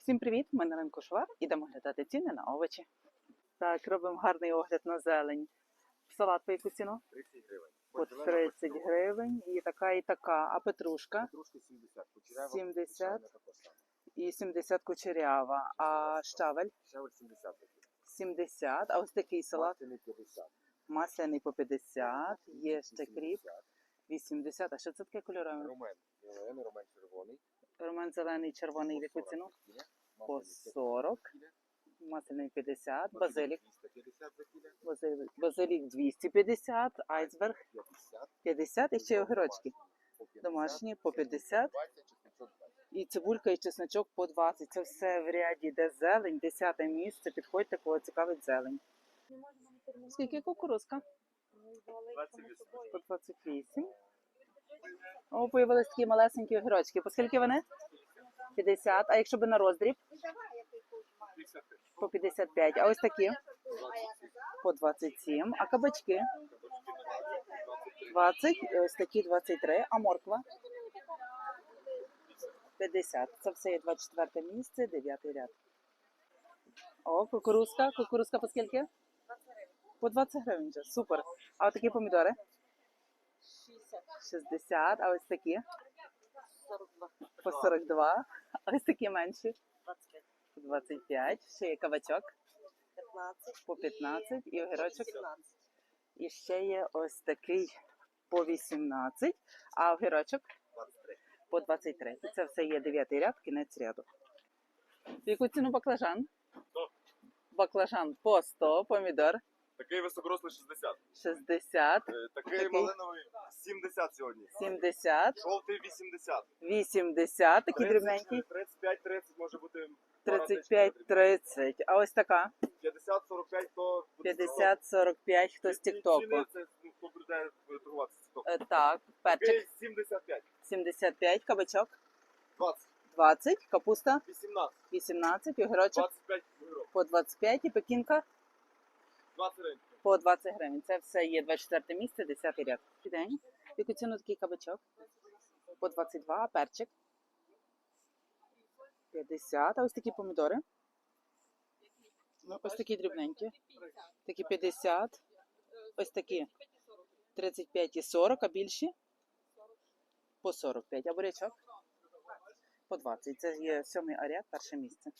Всім привіт! Ми на ринку Швар. Ідемо глядати ціни на овочі. Так, робимо гарний огляд на зелень. Салат по яку ціну? 30 гривень. По 30 гривень. І така, і така. А петрушка? Петрушки 70. Кучерява 70. звичайна також сама. І 70 кучерява. А щавель? Щавель 70 70. А ось такий салат Масляний 50. масляний по 50. Є ще кріп 80. 80. А що це таке кольорове? Ромен. Зелений, ромен червоний. Роман зелений, червоний в яку ціну? По Масляний 40. кіля. Масляний 50. Базилік. 250 за кіля. Базилік, базилік 250, айсберг 50. 50 і ще огірочки. Домашні по 50 20, чесночок 20. і цибулька і чесночок по 20. Це все в ряді, де зелень, 10 місце. Підходьте, кого цікавить зелень. Скільки кукурузка? По 28. О, появились такі малесенькі огірочки. По скільки вони? 50. А якщо би на роздріб? По 55. А ось такі? По 27. А кабачки? 20. І ось такі 23. А морква? 50. Це все є 24 місце, 9 ряд. О, кукурузка. Кукурузка по скільки? По 20 гривень. Супер. А от такі помідори? 60. А ось такі? По 42. А ось такі менші? По 25. Ще є кабачок. По 15. І огірочок. І ще є ось такий по 18. А огірочок? 23. по 23. І це все є 9 ряд, кінець ряду. В яку ціну баклажан? 100. Баклажан по 100, помідор Такий високорослий 60. 60, Е, Такий? Такий. малиновий 70 сьогодні. 70, Жовтий 80. 80, такі дрібненькі, 35, 30 може бути. 35, 30. А ось така. 50, 45, то 50, 45, хто з Тіктоку. Ціни це ну, хто буде торгуватися з Тіктоку. Е, Так, перчик. Такий 75, 75, кабачок. 20, 20, капуста. 18, 18, огірочок. 25 гривень, по 25 і пекінка 20 гривень. по 20 гривень. Це все є 24 місце, 10 ряд. День. Яку ціну такий кабачок? По 22, а перчик? 50. А ось такі помідори? Ось такі дрібненькі. Такі 50. Ось такі 35 і 40, а більші? По 45. А бурячок? По 20. Це є сьомий аряд, перше місце.